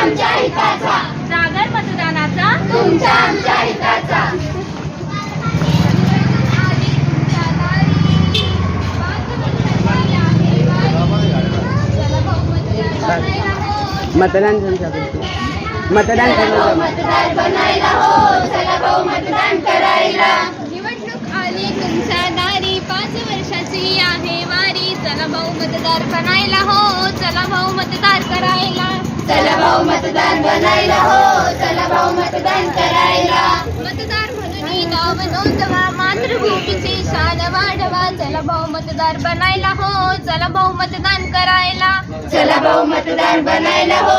आमच्या हिताचा. जागर मतदानाचा. तुमच्या आमच्या हिताचा. मतदान जनजागृती मतदान जनजागृती निवडणूक आली तुमच्या दारी पाच वर्षाची आहे वारी. चला भाऊ मतदार बनायला हो. चला भाऊ मतदार करायला. चला भाऊ मतदार बनायला हो चला भाऊ मतदान करायला. मतदार म्हणून गाव नोंदवा मातृभूमीची शान वाढवा. चला भाऊ मतदार बनायला हो चला भाऊ मतदान करायला. चला भाऊ मतदार बनायला हो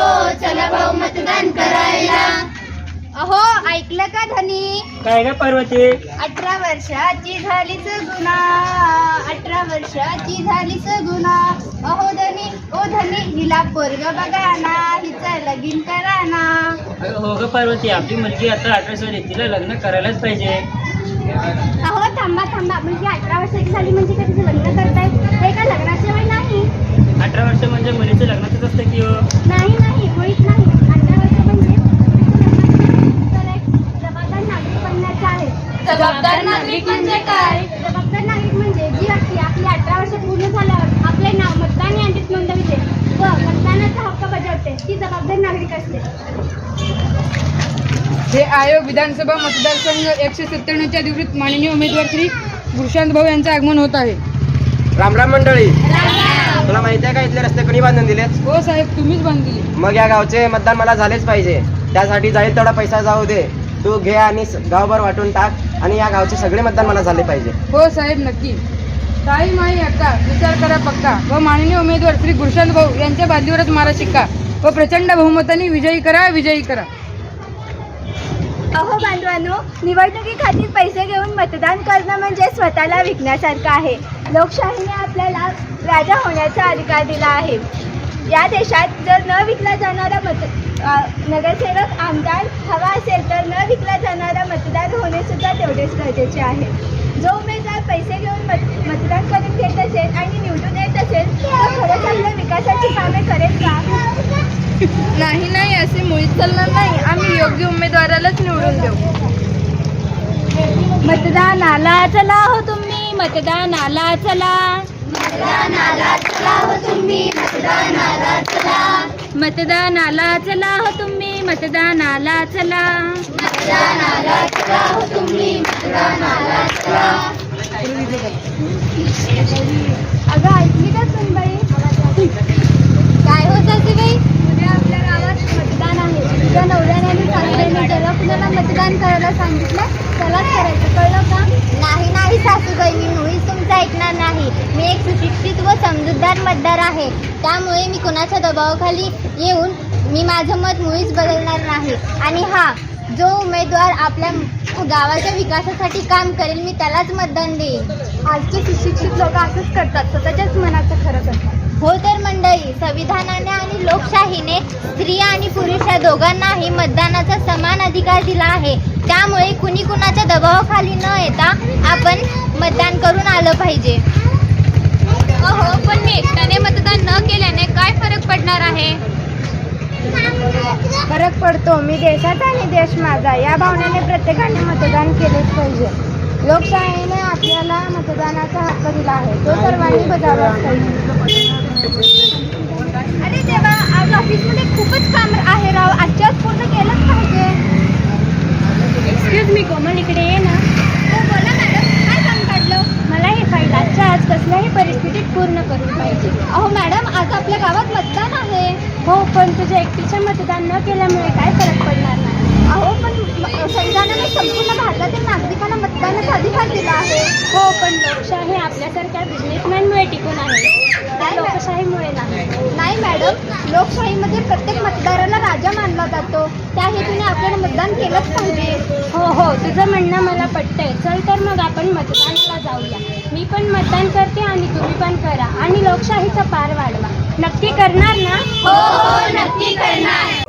अहो ऐकलं का धनी काय का पार्वती? अठरा वर्षाची झालीच गुन्हा अठरा वर्षाची झालीच गुन्हा अहो धनी ओ धनी हिला पोरग बघा ना हिचं लगीन करा ना. हो ग पार्वती आपली मुलगी आता अठरा वर्षाची तिला लग्न करायलाच पाहिजे. अहो थांबा थांबा म्हणजे अठरा वर्षाची झाली म्हणजे का तिचं लग्न करताय हे का लग्नाचे वय नाही अठरा वर्ष म्हणजे मुलीचं लग्नाचंच असतं की हो नाही नाही मुळीच नाही अठरा वर्ष म्हणजे तर एक जबाबदार नागरिक बनण्याचे आहे जबाबदार नागरिक म्हणजे काय? जबाबदार नागरिक म्हणजे जी व्यक्ती आपली अठरा वर्ष पूर्ण झाल्यावर आपले नाव मतदान यादीत नोंदविते व मतदानाचा हक्क बजावते ती जबाबदार नागरिक असते. हे आयोग विधानसभा मतदारसंघ एकशे सत्त्याण्णवच्या निवृत्त माननीय उमेदवार श्री गुरुशांत भाऊ यांचं आगमन होत आहे. राम राम मंडळी. तुला माहिती आहे का इथले रस्ते कोणी बांधून दिलेत? हो साहेब तुम्हीच बांधली मग या गावचे मतदान मला झालेच पाहिजे. त्यासाठी जाईल तेवढा पैसा जाऊ दे. तू घे आणि गावभर वाटून टाक. आणि या गावचे सगळे मतदान मला झाले पाहिजे. हो साहेब नक्की. ताई माई अक्का विचार करा पक्का. व माननीय उमेदवार श्री गुरुशांत भाऊ यांच्या बाजूवरच मारा शिक्का. व प्रचंड बहुमताने विजयी करा विजयी करा. अहो बांधवांनो निवडणुकीखाती पैसे घेऊन मतदान करणं म्हणजे स्वतःला विकण्यासारखं आहे. लोकशाहीने आपल्याला राजा होण्याचा अधिकार दिला आहे. या देशात जर न विकला जाणारा मत नगरसेवक आमदार हवा असेल तर न विकला जाणारा मतदार होणे सुद्धा तेवढेच गरजेचे आहे. जो उमेदवार पैसे घेऊन मत मतदान करून घेत असेल आणि निवडून येत असेल तो खरंच आपल्या विकासाची कामे करेल का? नाही नाही असे मुळीच चालणार नाही. आम्ही योग्य उमेदवारालाच निवडून देऊ. मतदानाला चला हो तुम्ही मतदानाला चला. मतदानाला चला हो तुम्ही मतदानाला चला. मतदानाला चला हो तुम्ही मतदानाला चला. मतदानाला चला हो तुम्ही मतदानाला चला अगं ऐकली का सुनबाई काय होत बाई उद्या आपल्या गावात मतदान आहे तुझ्या नवऱ्याने सांगितलेलं ज्याला कुणाला मतदान करायला सांगितलं त्यालाच करायचं कळलं का नाही नाही सासूबाई मी मुळीच तुमचं ऐकणार नाही मी एक सुशिक्षित व समजूतदार मतदार आहे त्यामुळे मी कोणाच्या दबावाखाली येऊन मी माझं मत मुळीच बदलणार नाही. आणि हा जो उमेदवार आपल्या गावाच्या विकासासाठी काम करेल मी त्यालाच मतदान देईन. आजचे सुशिक्षित लोक असंच करतात. स्वतःच्याच मनाचं खरं करतात. हो तर मंडळी संविधानाने आणि लोकशाहीने स्त्रिया आणि पुरुष या दोघांनाही मतदानाचा समान अधिकार दिला आहे. त्यामुळे कुणी कुणाच्या दबावाखाली न येता आपण मतदान करून आलं पाहिजे अहो पण मी एकट्याने मतदान न केल्याने काय फरक पडणार आहे. फरक पडतो. मी देशाचा आणि देश माझा. या भावनेने प्रत्येकाने मतदान केलेच पाहिजे. लोकशाहीने आपल्याला मतदानाचा हक्क दिला आहे. तो सर्वांनी बजावलाच पाहिजे अरे देवा आज ऑफिसमध्ये खूपच काम आहे राव. आजच्या आज पूर्ण केलंच पाहिजे. एक्सक्यूज मी कोमल इकडे ये ना हो बोला मॅडम काय काम काढलं मला हे फाईल आजच्या आज कसल्याही परिस्थितीत पूर्ण करून पाहिजे. अहो मॅडम आज आपल्या गावात मतदान आहे. हो पण तुझ्या एकटीचे मतदान न केल्यामुळे काय फरक पडणार नाही. अहो पण संविधानाने संपूर्ण भारतातील नागरिकांना मतदानाचा अधिकार दिला आहे. हो पण लोकशाही आपल्यासारख्या बिझनेसमॅनमुळे टिकून आहे. त्या लोकशाहीमुळे नाही. नाही मॅडम लोकशाहीमध्ये प्रत्येक मतदाराला राजा मानला जातो. त्या हेतूने आपल्याला मतदान केलंच पाहिजे. हो हो तुझं म्हणणं मला पटतंय. चल तर मग आपण मतदानाला जाऊया. मी पण मतदान करते आणि तुम्ही पण करा आणि लोकशाहीचा पार वाढवा नक्की करणार ना हो हो नक्की करणार